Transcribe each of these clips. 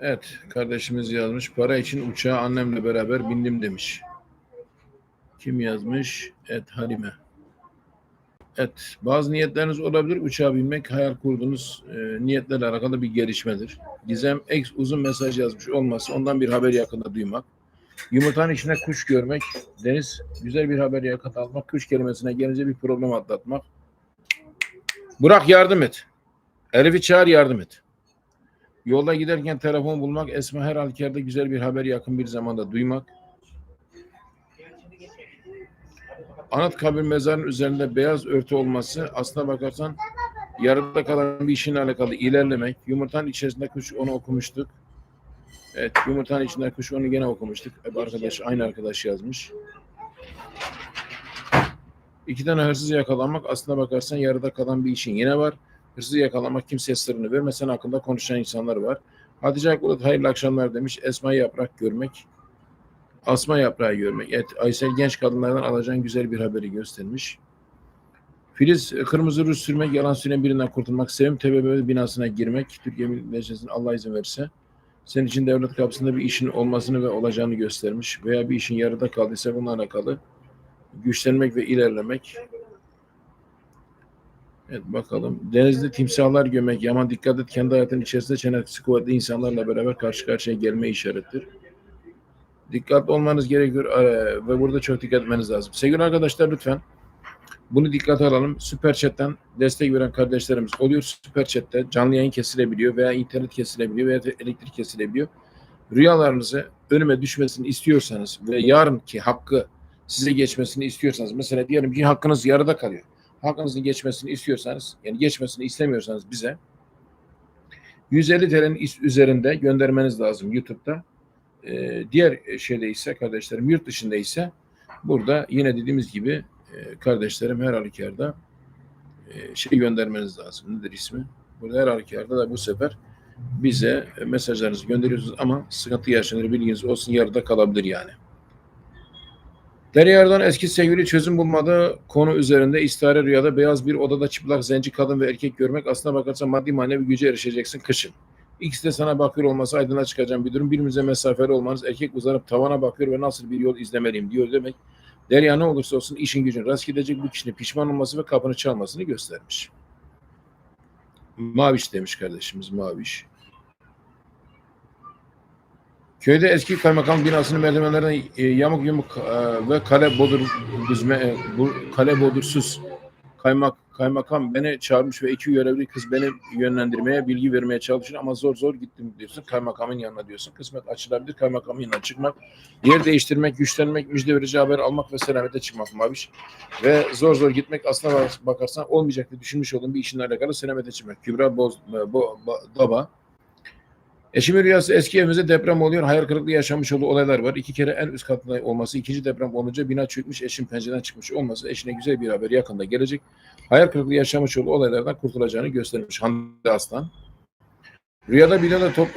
Evet, kardeşimiz yazmış. Para için uçağa annemle beraber bindim demiş. Kim yazmış? Evet, Halime. Evet, bazı niyetleriniz olabilir. Uçağa binmek, hayal kurduğunuz e, niyetlerle alakalı bir gelişmedir. Gizem X uzun mesaj yazmış olması, ondan bir haber yakında duymak. Yumurtanın içine kuş görmek. Deniz, güzel bir haber yakında almak. Kuş kelimesine gelince bir problem atlatmak. Burak yardım et. Elif'i çağır yardım et. Yolda giderken telefon bulmak, Esma her halükarda güzel bir haber yakın bir zamanda duymak. Anıtkabir mezarının üzerinde beyaz örtü olması aslına bakarsan yarıda kalan bir işinle alakalı ilerlemek. Yumurtanın içerisinde kuş onu okumuştuk. Evet yumurtanın içinde kuş onu gene okumuştuk. Arkadaş aynı arkadaş yazmış. İki tane hırsız yakalamak aslına bakarsan yarıda kalan bir işin yine var. Hırsızı yakalamak kimseye sırrını vermesen hakkında konuşan insanlar var. Hatice Akbulut hayırlı akşamlar demiş. Esma yaprak görmek. Asma yaprağı görmek. Evet, Aysel genç kadınlardan alacağın güzel bir haberi göstermiş. Filiz kırmızı ruj sürmek, yalan söyleyen birinden kurtulmak, Sevim TBB binasına girmek, Türkiye Milli Meclisi'nin Allah izin verirse, senin için devlet kapısında bir işin olmasını ve olacağını göstermiş veya bir işin yarıda kaldıysa bununla alakalı güçlenmek ve ilerlemek. Evet bakalım. Denizde timsahlar gömek, yaman dikkat et kendi hayatın içerisinde çenesi kuvvetli insanlarla beraber karşı karşıya gelme işarettir. Dikkatli olmanız gerekiyor eee, ve burada çok dikkat etmeniz lazım. Sevgili arkadaşlar lütfen bunu dikkate alalım. Süper Chat'ten destek veren kardeşlerimiz oluyor. Süper Chat'te canlı yayın kesilebiliyor veya internet kesilebiliyor veya elektrik kesilebiliyor. Rüyalarınızı önüme düşmesini istiyorsanız ve yarınki hakkı size geçmesini istiyorsanız mesela diyelim ki hakkınız yarıda kalıyor. Hakkınızın geçmesini istiyorsanız yani geçmesini istemiyorsanız bize 150 TL'nin üzerinde göndermeniz lazım YouTube'da. Ee, diğer şeyde ise kardeşlerim yurt dışında ise burada yine dediğimiz gibi e, kardeşlerim her halükarda e, şey göndermeniz lazım. Nedir ismi? Burada her halükarda da bu sefer bize e, mesajlarınızı gönderiyorsunuz ama sıkıntı yaşanır bilginiz olsun yarıda kalabilir yani. Derya eski sevgili çözüm bulmadığı konu üzerinde istihare rüyada beyaz bir odada çıplak zenci kadın ve erkek görmek aslına bakarsan maddi manevi güce erişeceksin kışın. İkisi de sana bakıyor olması aydınlığa çıkacağım bir durum. Birbirinize mesafeli olmanız erkek uzanıp tavana bakıyor ve nasıl bir yol izlemeliyim diyor demek. Derya ne olursa olsun işin gücün rast gidecek bu kişinin pişman olması ve kapını çalmasını göstermiş. Maviş demiş kardeşimiz Maviş. Köyde eski kaymakam binasının merdivenlerine e, yamuk yumuk e, ve kale bodur düzme, e, kale bodursuz kaymak kaymakam beni çağırmış ve iki görevli kız beni yönlendirmeye, bilgi vermeye çalışıyor ama zor zor gittim diyorsun. Kaymakamın yanına diyorsun. Kısmet açılabilir. Kaymakamın yanına çıkmak, yer değiştirmek, güçlenmek, müjde verici haber almak ve selamete çıkmak Maviş. Ve zor zor gitmek aslına bak- bakarsan olmayacak diye düşünmüş olduğun bir işinle alakalı selamete çıkmak. Kübra Boz, Bo, Bo- Daba. Eşimin rüyası eski evimizde deprem oluyor. Hayal kırıklığı yaşanmış olduğu olaylar var. İki kere en üst katta olması, ikinci deprem olunca bina çökmüş, eşim pencereden çıkmış olması, eşine güzel bir haber yakında gelecek. Hayal kırıklığı yaşamış olduğu olaylardan kurtulacağını göstermiş Hande Aslan. Rüyada Bilal'e top,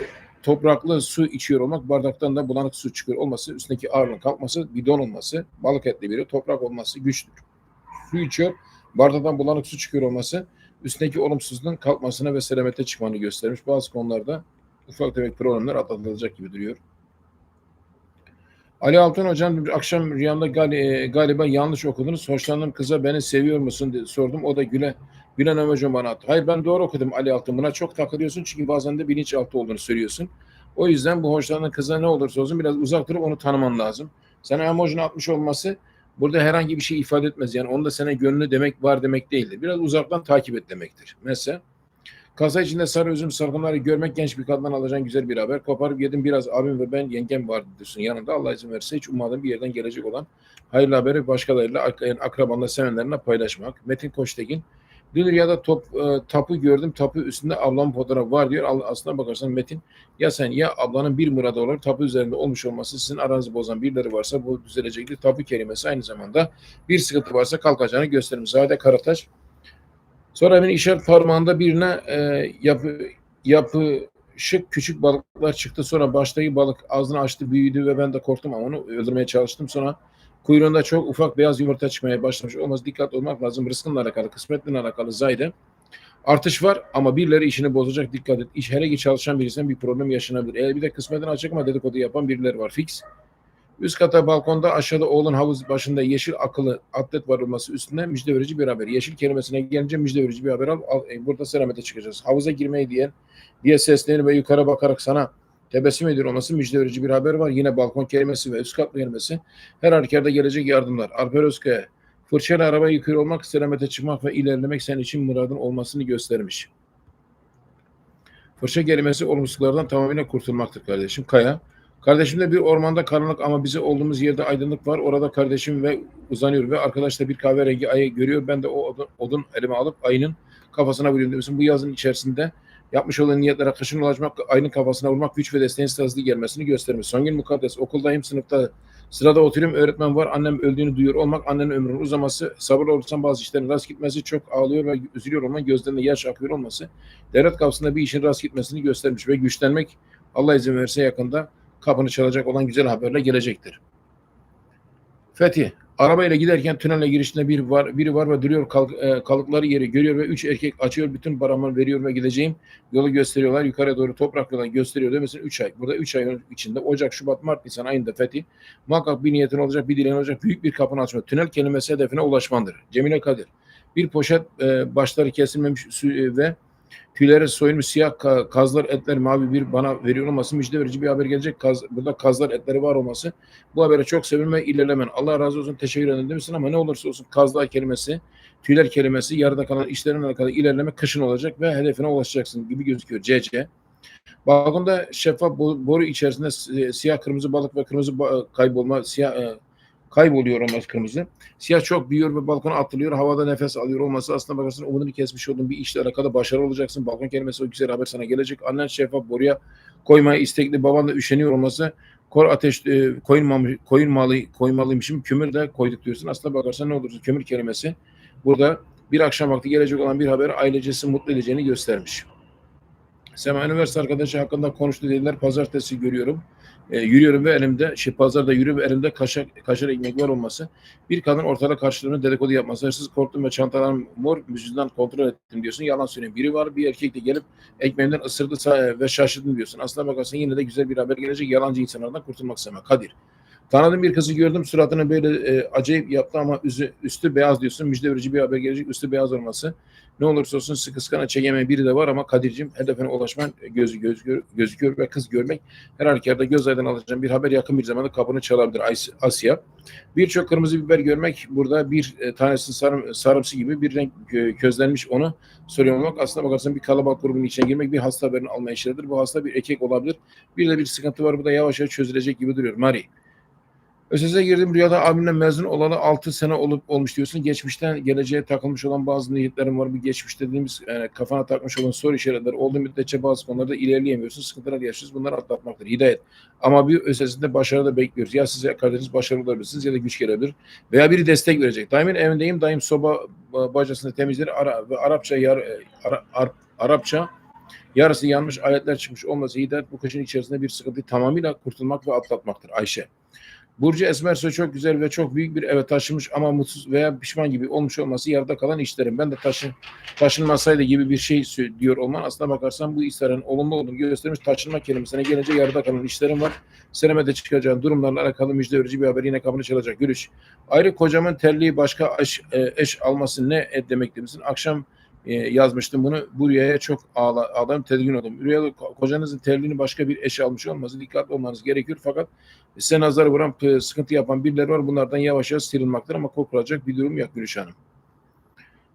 topraklı su içiyor olmak, bardaktan da bulanık su çıkıyor olması, üstündeki ağırlığın kalkması, bidon olması, balık etli biri, toprak olması güçtür. Su içiyor, bardaktan bulanık su çıkıyor olması, üstündeki olumsuzluğun kalkmasına ve selamete çıkmanı göstermiş. Bazı konularda ufak tefek problemler atlatılacak gibi duruyor. Ali Altun Hocam akşam rüyamda gal- e, galiba yanlış okudunuz. Hoşlandığım kıza beni seviyor musun diye sordum. O da güle Gülen Ömer bana attı. Hayır ben doğru okudum Ali Altun. Buna çok takılıyorsun çünkü bazen de bilinçaltı olduğunu söylüyorsun. O yüzden bu hoşlandığın kıza ne olursa olsun biraz uzak durup onu tanıman lazım. Sana emojini atmış olması burada herhangi bir şey ifade etmez. Yani onda sana gönlü demek var demek değildir. Biraz uzaktan takip et demektir. Mesela Kasa içinde sarı üzüm salkımları görmek genç bir kadından alacağın güzel bir haber. Koparıp yedim biraz abim ve ben yengem vardı diyorsun yanında. Allah izin verirse hiç ummadığın bir yerden gelecek olan hayırlı haberi başkalarıyla yani akrabanla sevenlerine paylaşmak. Metin Koçtekin Dün ya da top, e, tapu gördüm. Tapu üstünde ablamın fotoğrafı var diyor. Aslına bakarsan Metin ya sen ya ablanın bir muradı olur. Tapu üzerinde olmuş olması sizin aranızı bozan birileri varsa bu düzelecektir. Tapu kelimesi aynı zamanda bir sıkıntı varsa kalkacağını gösterir. Zade Karataş Sonra hemen işaret parmağında birine e, yapı yapışık küçük balıklar çıktı. Sonra baştaki balık ağzını açtı, büyüdü ve ben de korktum ama onu öldürmeye çalıştım. Sonra kuyruğunda çok ufak beyaz yumurta çıkmaya başlamış. Olmaz dikkat olmak lazım. Rızkınla alakalı, kısmetle alakalı zayde. Artış var ama birileri işini bozacak dikkat et. İş hele ki çalışan birisinden bir problem yaşanabilir. Eğer bir de kısmeten açık ama dedikodu yapan birileri var fix. Üst kata balkonda aşağıda oğlun havuz başında yeşil akıllı atlet var olması üstünde müjde verici bir haber. Yeşil kelimesine gelince müjde verici bir haber al. al e, burada selamete çıkacağız. Havuza girmeyi diyen diye seslenir ve yukarı bakarak sana tebessüm ediyor olması müjde verici bir haber var. Yine balkon kelimesi ve üst kat kelimesi her halükarda gelecek yardımlar. Alper Özkaya fırçayla araba yıkıyor olmak, selamete çıkmak ve ilerlemek senin için muradın olmasını göstermiş. Fırça kelimesi olumsuzluklardan tamamıyla kurtulmaktır kardeşim. Kaya. Kardeşimde bir ormanda karanlık ama bize olduğumuz yerde aydınlık var. Orada kardeşim ve uzanıyor ve arkadaş da bir kahverengi ayı görüyor. Ben de o odun, odun elime alıp ayının kafasına vuruyorum demişsin. Bu yazın içerisinde yapmış olan niyetlere kışın ulaşmak, ayının kafasına vurmak güç ve desteğin hızlı gelmesini göstermiş. Songül mukaddes. Okuldayım sınıfta Sırada oturuyorum öğretmen var annem öldüğünü duyuyor olmak annenin ömrünün uzaması sabırlı olursan bazı işlerin rast gitmesi çok ağlıyor ve üzülüyor olmak gözlerinde yaş akıyor olması devlet kapısında bir işin rast gitmesini göstermiş ve güçlenmek Allah izin verirse yakında kapını çalacak olan güzel haberle gelecektir. Fethi arabayla giderken tünelle girişinde bir var, biri var ve duruyor kalk, e, kalıkları yeri görüyor ve üç erkek açıyor bütün paramı veriyor ve gideceğim yolu gösteriyorlar yukarıya doğru toprak yoldan gösteriyor demesin 3 ay. Burada 3 ay içinde Ocak, Şubat, Mart, Nisan ayında Fethi muhakkak bir niyetin olacak bir dileğin olacak büyük bir kapını açma. Tünel kelimesi hedefine ulaşmandır. Cemile Kadir bir poşet e, başları kesilmemiş sü- ve tüyleri soyulmuş siyah ka- kazlar etler mavi bir bana veriyor olması müjde verici bir haber gelecek. Kaz, burada kazlar etleri var olması bu habere çok sevinme ilerlemen. Allah razı olsun teşekkür ederim demişsin ama ne olursa olsun kazlar kelimesi tüyler kelimesi yarıda kalan işlerin alakalı ilerleme kışın olacak ve hedefine ulaşacaksın gibi gözüküyor. CC. Balkonda şeffaf bo- boru içerisinde si- siyah kırmızı balık ve kırmızı kaybolma siyah e, kayboluyor olması kırmızı. Siyah çok büyüyor ve balkona atılıyor. Havada nefes alıyor olması aslında bakarsın umudunu kesmiş olduğun bir işle alakalı başarılı olacaksın. Balkon kelimesi o güzel haber sana gelecek. Annen şeffaf boruya koymaya istekli. Baban da üşeniyor olması. Kor ateş e, koyulmamış, koyulmalı, koymalıymışım. Kömür de koyduk diyorsun. Aslında bakarsan ne olursa kömür kelimesi burada bir akşam vakti gelecek olan bir haber ailecesi mutlu edeceğini göstermiş. Sema üniversite arkadaşı hakkında konuştu dediler. Pazartesi görüyorum. E, yürüyorum ve elimde, şey pazarda yürü ve elimde kaşar, kaşar ekmek var olması. Bir kadın ortada karşılığında dedikodu yapması. Hırsız korktum ve çantalarım mor yüzünden kontrol ettim diyorsun. Yalan söylüyorum. Biri var bir erkek de gelip ekmeğimden ısırdı sa- ve şaşırdım diyorsun. Aslına bakarsan yine de güzel bir haber gelecek. Yalancı insanlardan kurtulmak istemem. Kadir. Tanıdığım bir kızı gördüm. Suratını böyle e, acayip yaptı ama üstü, üstü beyaz diyorsun. Müjde verici bir haber gelecek. Üstü beyaz olması. Ne olursa olsun sıkı sıkına çekemeyen biri de var ama Kadir'cim hedefine ulaşman gözü gözüküyor, gözüküyor ve kız görmek her halükarda göz aydın alacağım bir haber yakın bir zamanda kapını çalabilir As- Asya. Birçok kırmızı biber görmek burada bir e, tanesi sarım, sarımsı gibi bir renk kö- közlenmiş onu soruyor olmak. Aslında bakarsan bir kalabalık grubun içine girmek bir hasta haberini alma işleridir. Bu hasta bir erkek olabilir. Bir de bir sıkıntı var. Bu da yavaş yavaş çözülecek gibi duruyor. Mari. ÖSS'e girdim rüyada abimle mezun olalı 6 sene olup olmuş diyorsun. Geçmişten geleceğe takılmış olan bazı niyetlerim var. Bu geçmiş dediğimiz yani kafana takmış olan soru işaretleri olduğu müddetçe bazı konularda ilerleyemiyorsun. Sıkıntılar yaşıyorsun. Bunları atlatmaktır. Hidayet. Ama bir ÖSS'de başarı da bekliyoruz. Ya size kardeşiniz başarılı olabilirsiniz ya da güç gelebilir. Veya biri destek verecek. Daimin evindeyim. Daim soba ba- bacasını temizler. Ara, ve Arapça yar, e, Ara- Ar- Arapça yarısı yanmış ayetler çıkmış olması hidayet bu kışın içerisinde bir sıkıntıyı tamamıyla kurtulmak ve atlatmaktır. Ayşe. Burcu Esmersoy çok güzel ve çok büyük bir eve taşınmış ama mutsuz veya pişman gibi olmuş olması yarıda kalan işlerim. Ben de taşın, taşınmasaydı gibi bir şey diyor olman aslına bakarsan bu işlerin olumlu olduğunu göstermiş. Taşınma kelimesine gelince yarıda kalan işlerim var. Senemede çıkacağın durumlarla alakalı müjde verici bir haber yine kapını çalacak. Gülüş. Ayrı kocamın terliği başka eş, e, eş alması ne et demek demişsin. Akşam e, yazmıştım bunu. Bu rüyaya çok ağla, ağladım, tedirgin oldum. Rüyada ko- kocanızın terliğini başka bir eş almış olması dikkatli olmanız gerekiyor. Fakat size nazar vuran, sıkıntı yapan birileri var. Bunlardan yavaş yavaş sıyrılmaktır ama korkulacak bir durum yok Gülüş Hanım.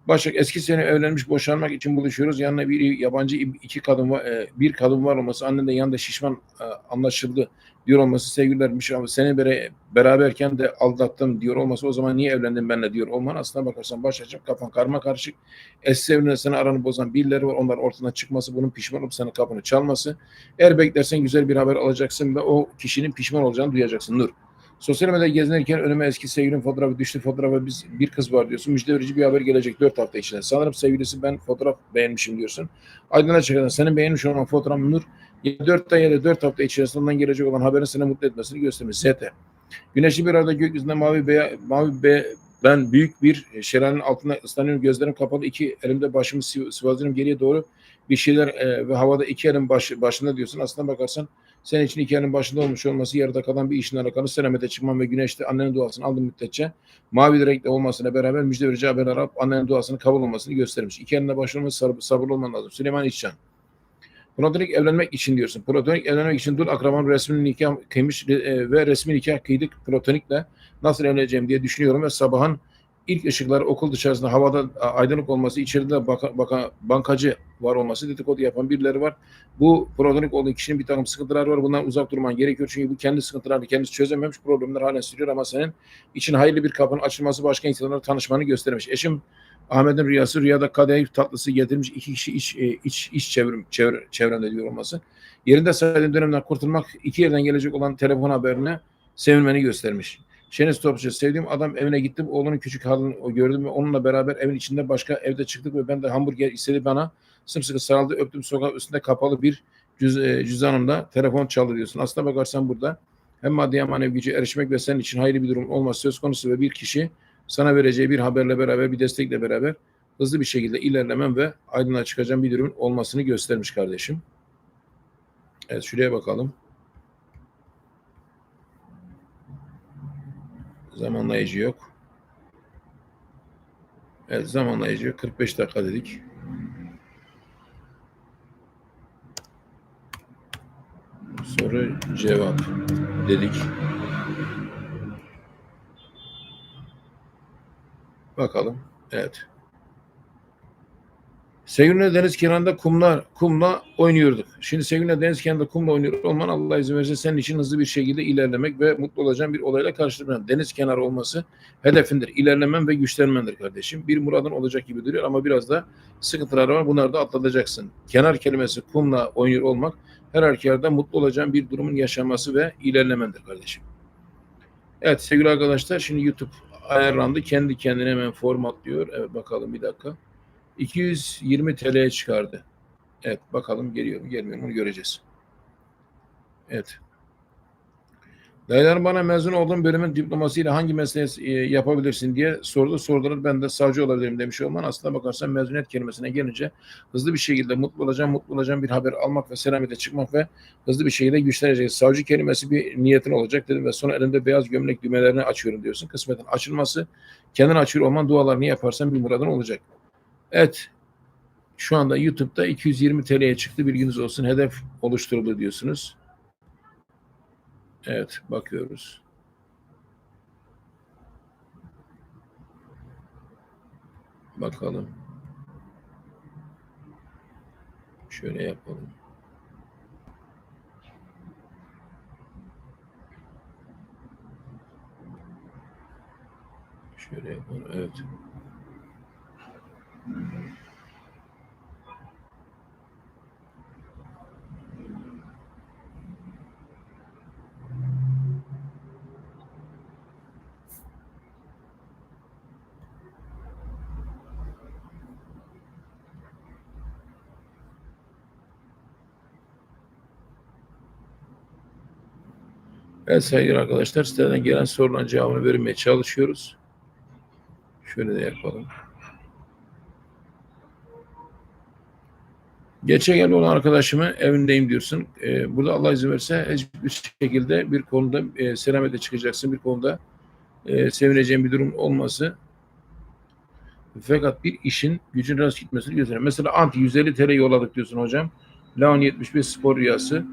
Başak eski sene evlenmiş boşanmak için buluşuyoruz. Yanına bir yabancı iki kadın var, e, bir kadın var olması, annen de yanında şişman e, anlaşıldı diyor olması sevgililermiş ama seni bere, beraberken de aldattım diyor olması o zaman niye evlendin benimle diyor olman aslına bakarsan başlayacak kafan karma karışık eski evliliğine seni aranı bozan birileri var onlar ortadan çıkması bunun pişman olup senin kapını çalması eğer beklersen güzel bir haber alacaksın ve o kişinin pişman olacağını duyacaksın Nur. Sosyal medyada gezinirken önüme eski sevgilinin fotoğrafı düştü. Fotoğrafı biz bir kız var diyorsun. Müjde verici bir haber gelecek 4 hafta içinde. Sanırım sevgilisi ben fotoğraf beğenmişim diyorsun. Aydın'a çıkan senin beğenmiş olan fotoğraf Nur ya 4 ay ya da 4 hafta içerisinde ondan gelecek olan haberin seni mutlu etmesini göstermiş. ZT. Güneşli bir arada gökyüzünde mavi beya, mavi be, Ben büyük bir şelalenin altında ıslanıyorum. Gözlerim kapalı. iki elimde başımı sıv- sıvazlıyorum geriye doğru. Bir şeyler e, ve havada iki elin baş, başında diyorsun. Aslına bakarsan senin için iki elin başında olmuş olması yarıda kalan bir işin alakalı. Selamete çıkman ve güneşte annenin duasını aldığın müddetçe mavi renkli olmasına beraber müjde verici haber alıp annenin duasını kabul olmasını göstermiş. Eline başvurma sabır, sabırlı olman lazım. Süleyman İşcan. Platonik evlenmek için diyorsun. Platonik evlenmek için dul akrabanın resmini nikah kıymış e, ve resmi nikah kıydık platonikle nasıl evleneceğim diye düşünüyorum ve sabahın ilk ışıkları okul dışarısında havada aydınlık olması, içeride baka, baka, bankacı var olması, dedikodu yapan birileri var. Bu platonik olduğu kişinin bir takım sıkıntıları var. Bundan uzak durman gerekiyor. Çünkü bu kendi sıkıntılarını kendisi çözememiş problemler halen sürüyor ama senin için hayırlı bir kapının açılması başka insanlarla tanışmanı göstermiş. Eşim Ahmet'in rüyası rüyada kadayıf tatlısı getirmiş iki kişi iç, e, iç, iç çevrim, çevre, çevremde diyor olması. Yerinde saydığım dönemden kurtulmak iki yerden gelecek olan telefon haberine sevinmeni göstermiş. Şeniz Topçu sevdiğim adam evine gittim. Oğlunun küçük halini o gördüm ve onunla beraber evin içinde başka evde çıktık ve ben de hamburger istedi bana. Sımsıkı sarıldı öptüm sokak üstünde kapalı bir cüz, e, cüzdanımda telefon çaldı diyorsun. Aslına bakarsan burada hem maddi hem manevi gücü erişmek ve senin için hayırlı bir durum olması söz konusu ve bir kişi sana vereceği bir haberle beraber bir destekle beraber hızlı bir şekilde ilerlemem ve aydınlığa çıkacağım bir durumun olmasını göstermiş kardeşim. Evet şuraya bakalım. Zamanlayıcı yok. Evet zamanlayıcı yok. 45 dakika dedik. Soru cevap dedik. Bakalım. Evet. Sevgili'yle deniz kenarında kumlar, kumla oynuyorduk. Şimdi Sevgili'yle deniz kenarında kumla oynuyor olman Allah izin verirse senin için hızlı bir şekilde ilerlemek ve mutlu olacağın bir olayla karşılaşmak. Deniz kenarı olması hedefindir. İlerlemen ve güçlenmendir kardeşim. Bir muradın olacak gibi duruyor ama biraz da sıkıntılar var. Bunları da atlatacaksın. Kenar kelimesi kumla oynuyor olmak her halükarda mutlu olacağın bir durumun yaşaması ve ilerlemendir kardeşim. Evet sevgili arkadaşlar şimdi YouTube ayarlandı. Kendi kendine hemen formatlıyor. Evet bakalım bir dakika. 220 TL'ye çıkardı. Evet bakalım geliyor mu gelmiyor mu onu göreceğiz. Evet. Dayılarım bana mezun olduğum bölümün diplomasıyla hangi mesleği e, yapabilirsin diye sordu. Sordular ben de savcı olabilirim demiş olman. Aslında bakarsan mezuniyet kelimesine gelince hızlı bir şekilde mutlu olacağım, mutlu olacağım bir haber almak ve selamete çıkmak ve hızlı bir şekilde güçlenecek. Savcı kelimesi bir niyetin olacak dedim ve sonra elimde beyaz gömlek düğmelerini açıyorum diyorsun. Kısmetin açılması, kendin açıyor olman dualarını yaparsan bir muradın olacak. Evet. Şu anda YouTube'da 220 TL'ye çıktı. Bilginiz olsun. Hedef oluşturuldu diyorsunuz. Evet. Bakıyoruz. Bakalım. Şöyle yapalım. Şöyle yapalım. Evet. Evet sevgili arkadaşlar siteden gelen soruların cevabını vermeye çalışıyoruz. Şöyle de yapalım. Geçe gel olan arkadaşımı evindeyim diyorsun. Ee, burada Allah izin verirse hiçbir şekilde bir konuda e, selamete çıkacaksın. Bir konuda e, sevineceğin bir durum olması. Fakat bir işin gücün rast gitmesini gösteriyor. Mesela anti 150 TL yolladık diyorsun hocam. Laon 75 spor rüyası.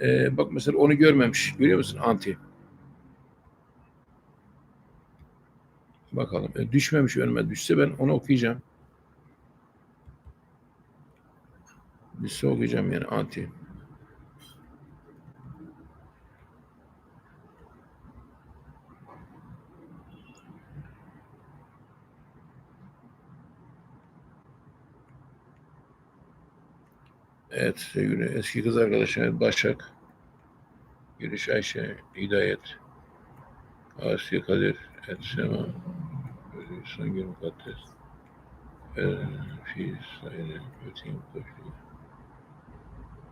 Ee, bak mesela onu görmemiş. Görüyor musun anti? Bakalım. E, düşmemiş önüme. Düşse ben onu okuyacağım. Düşse okuyacağım yani anti. Evet sevgili eski kız arkadaşım Başak. Giriş Ayşe, Hidayet, Asya Kadir, Et Sema, Songül Mukaddes, Fi Sayın Öteyim Koşu.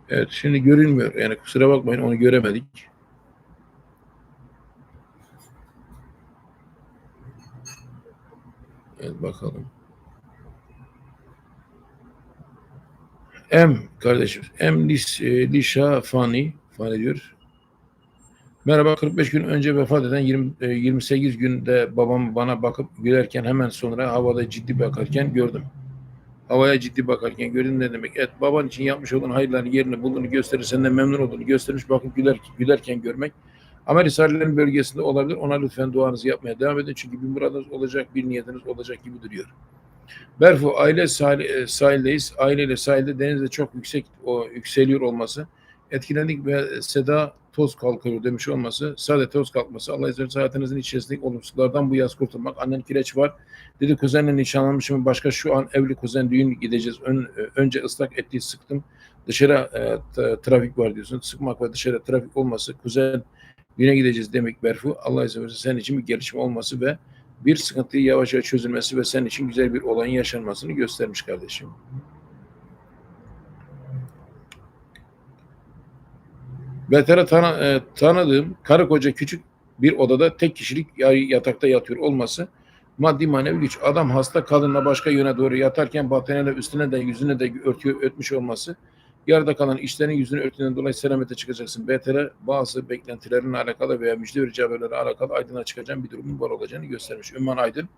Evet şimdi görünmüyor. Yani kusura bakmayın onu göremedik. Evet bakalım. M kardeşim. M Lis, e, Lişa Fani. Fani diyor. Merhaba 45 gün önce vefat eden 20, e, 28 günde babam bana bakıp gülerken hemen sonra havada ciddi bakarken gördüm. Havaya ciddi bakarken gördüm ne demek? Evet baban için yapmış olduğun hayırların yerini bulduğunu gösterir, senden memnun olduğunu göstermiş bakıp güler, gülerken görmek. Amerika'nın bölgesinde olabilir. Ona lütfen duanızı yapmaya devam edin. Çünkü bir muradınız olacak, bir niyetiniz olacak gibi duruyor. Berfu aile sahil, e, sahildeyiz. Aileyle sahilde denizde çok yüksek o yükseliyor olması. Etkilendik ve Seda toz kalkıyor demiş olması. Sade toz kalkması. Allah izin hayatınızın içerisindeki olumsuzlardan bu yaz kurtulmak. Annen kireç var. Dedi kuzenle nişanlanmışım. Başka şu an evli kuzen düğün gideceğiz. Ön, önce ıslak ettiği sıktım. Dışarı e, trafik var diyorsun. Sıkmak ve dışarı trafik olması. Kuzen düğüne gideceğiz demek Berfu. Allah izin verirse senin için bir gelişme olması ve bir sıkıntıyı yavaş yavaş çözülmesi ve senin için güzel bir olayın yaşanmasını göstermiş kardeşim. Betara tanı, e, tanıdığım karı koca küçük bir odada tek kişilik ya- yatakta yatıyor olması maddi manevi güç. Adam hasta kadınla başka yöne doğru yatarken battaniyeyle üstüne de yüzüne de örtüyor, örtmüş olması yarıda kalan işlerin yüzünü örtüğünden dolayı selamete çıkacaksın. BTR bazı beklentilerin alakalı veya müjde verici haberlerle alakalı aydınlığa çıkacağın bir durumun var olacağını göstermiş. Ümman Aydın.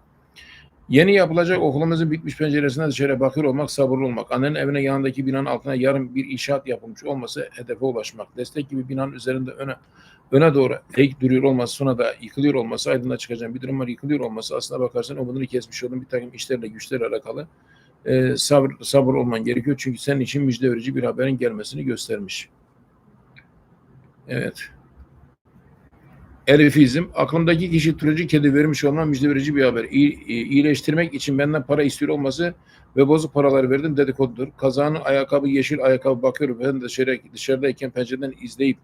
Yeni yapılacak okulumuzun bitmiş penceresine dışarı bakıyor olmak, sabırlı olmak. Annenin evine yanındaki binanın altına yarın bir inşaat yapılmış olması, hedefe ulaşmak. Destek gibi binanın üzerinde öne öne doğru eğik duruyor olması, sonra da yıkılıyor olması, aydınlığa çıkacağın bir durum var. Yıkılıyor olması aslına bakarsan umudunu kesmiş olduğun bir takım işlerle, güçlerle alakalı e, sabır, sabır olman gerekiyor. Çünkü senin için müjde verici bir haberin gelmesini göstermiş. Evet. Elifizm, aklımdaki kişi turuncu kedi vermiş olman müjde verici bir haber. İyi, iyi- iyileştirmek için benden para istiyor olması ve bozuk paraları verdim dedikodudur. Kazağının ayakkabı yeşil ayakkabı bakıyorum. Ben dışarı, dışarıdayken pencereden izleyip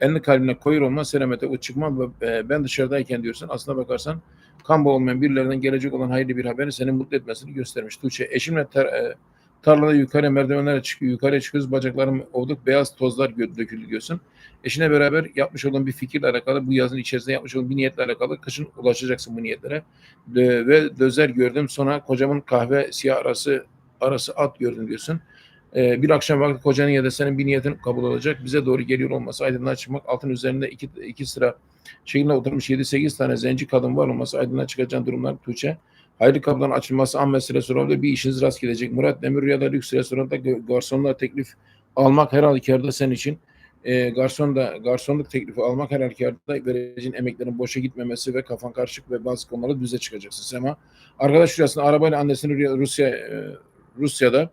elini kalbine koyuyor olma selamete o çıkmam ve e, ben dışarıdayken diyorsun. Aslına bakarsan kan bağı olmayan birilerinden gelecek olan hayırlı bir haberin seni mutlu etmesini göstermiş. Tuğçe eşimle ter, e, tarlada yukarı merdivenlere çıkıyor, yukarıya çıkıyoruz. Bacaklarım ovduk, beyaz tozlar döküldü diyorsun. Eşine beraber yapmış olduğun bir fikirle alakalı, bu yazın içerisinde yapmış olduğun bir niyetle alakalı kışın ulaşacaksın bu niyetlere. Ve dözer gördüm. Sonra kocamın kahve siyah arası arası at gördüm diyorsun. Ee, bir akşam vakti kocanın ya da senin bir niyetin kabul olacak. Bize doğru geliyor olması, aydınlığa çıkmak, altın üzerinde iki, iki sıra şekilde oturmuş 7-8 tane zenci kadın var olması, aydınlığa çıkacağın durumlar Tuğçe. Hayırlı kapıların açılması Ahmet restoranında bir işiniz rast gelecek. Murat Demir Rüya'da lüks restoranda garsonluğa teklif almak her halükarda senin için e, garson da garsonluk teklifi almak her halükarda vereceğin emeklerin boşa gitmemesi ve kafan karışık ve bazı konularda düze çıkacaksın Sema. Arkadaş rüyasında arabayla annesini Rusya e, Rusya'da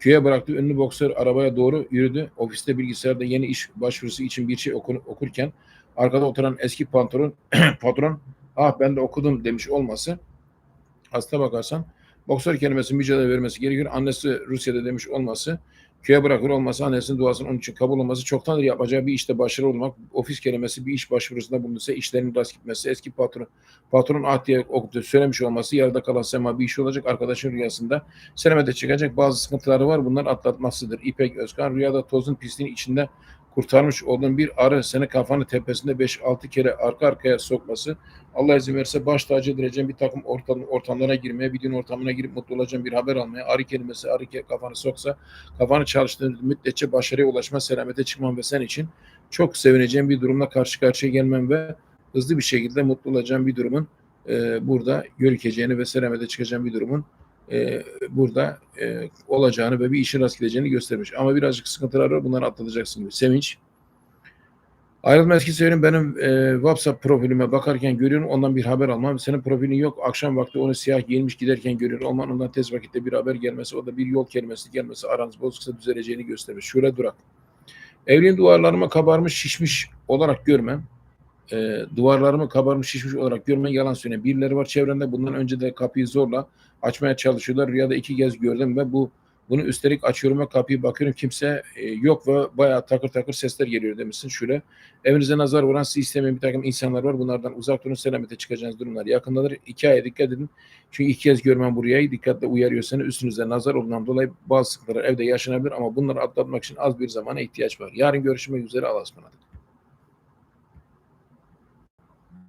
köye bıraktı. Ünlü boksör arabaya doğru yürüdü. Ofiste bilgisayarda yeni iş başvurusu için bir şey oku- okurken arkada oturan eski patron patron ah ben de okudum demiş olması aslına bakarsan boksör kelimesi mücadele vermesi gerekiyor. Annesi Rusya'da demiş olması, köye bırakır olması, annesinin duasının onun için kabul olması, çoktandır yapacağı bir işte başarılı olmak, ofis kelimesi bir iş başvurusunda bulunursa işlerinin rast gitmesi, eski patron, patron ah diye okudu, söylemiş olması, yarıda kalan sema bir iş olacak, arkadaşın rüyasında senemede çıkacak bazı sıkıntıları var, bunlar atlatmasıdır. İpek Özkan rüyada tozun pisliğin içinde kurtarmış olduğun bir arı seni kafanı tepesinde 5-6 kere arka arkaya sokması, Allah izin verirse baş tacı edileceğin bir takım ortam, ortamlara girmeye, bir gün ortamına girip mutlu olacağın bir haber almaya, arı kelimesi arı ke- kafanı soksa, kafanı çalıştığın müddetçe başarıya ulaşma, selamete çıkman ve sen için çok sevineceğin bir durumla karşı karşıya gelmen ve hızlı bir şekilde mutlu olacağın bir durumun e, burada görükeceğini ve selamete çıkacağın bir durumun e, burada e, olacağını ve bir işin rast gideceğini göstermiş. Ama birazcık sıkıntılar var. Bunları atlatacaksın gibi. Sevinç. Ayrılma eski severim benim e, WhatsApp profilime bakarken görüyorum ondan bir haber almam. Senin profilin yok. Akşam vakti onu siyah giyinmiş giderken görüyor olman ondan tez vakitte bir haber gelmesi o da bir yol kelimesi gelmesi aranız bozuksa düzeleceğini göstermiş. Şöyle durak. Evin duvarlarıma kabarmış şişmiş olarak görmem. E, duvarlarımı kabarmış şişmiş olarak görmen yalan söylüyor. Birileri var çevrende bundan önce de kapıyı zorla açmaya çalışıyorlar. Rüyada iki kez gördüm ve bu bunu üstelik açıyorum ve kapıyı bakıyorum kimse e, yok ve bayağı takır takır sesler geliyor demişsin. Şöyle evinize nazar vuran sizi istemeyen bir takım insanlar var. Bunlardan uzak durun selamete çıkacağınız durumlar yakındadır. İki aya dikkat edin. Çünkü iki kez görmem bu rüyayı dikkatle uyarıyor seni. Üstünüze nazar olduğundan dolayı bazı sıkıntılar evde yaşanabilir ama bunları atlatmak için az bir zamana ihtiyaç var. Yarın görüşmek üzere. Allah'a ısmarladık.